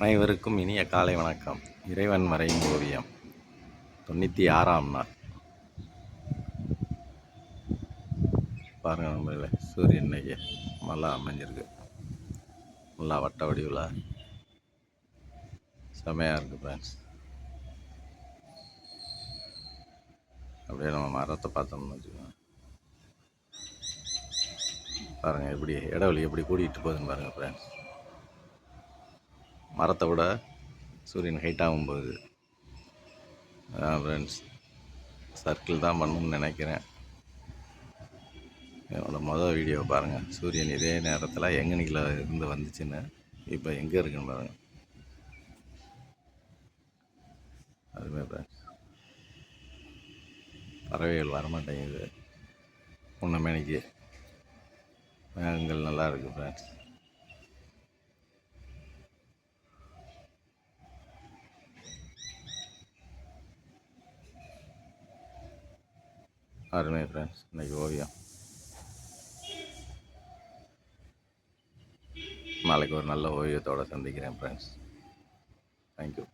அனைவருக்கும் இனிய காலை வணக்கம். இறைவன் மறையும் ஓவியம். தொண்ணூற்றி ஆறாம் நாள். பாருங்கள் நம்மள சூரியன் இன்னைக்கு நல்லா அமைஞ்சிருக்கு. நல்லா வட்ட வடிவில் செமையாக இருக்குது ஃப்ரெண்ட்ஸ் அப்படியே நம்ம மரத்தை பார்த்தோம்னு வச்சுக்கோங்க. பாருங்கள் எப்படி இடைவெளி எப்படி கூட்டிகிட்டு போகுதுன்னு பாருங்கள் ஃப்ரெண்ட்ஸ் மரத்தை விட சூரியன் ஹைட்டாகும் போகுது ஃப்ரெண்ட்ஸ் சர்க்கிள் தான் பண்ணணும்னு நினைக்கிறேன். என்னோடய மொதல் வீடியோ பாருங்கள் சூரியன் இதே நேரத்தில் எங்கனிக்கில் இருந்து வந்துச்சுன்னு இப்போ எங்கே இருக்குன்னு பாருங்கள் அதுமே ஃப்ரெண்ட்ஸ் பறவைகள் வரமாட்டேங்குது. முன்ன மேனிக்கு. மேகங்கள் நல்லா இருக்குது ஃப்ரெண்ட்ஸ் அருமை ஃப்ரெண்ட்ஸ் இன்னைக்கு ஓவியம் நாளைக்கு ஒரு நல்ல ஓவியத்தோடு சந்திக்கிறேன் ஃப்ரெண்ட்ஸ் தேங்க்யூ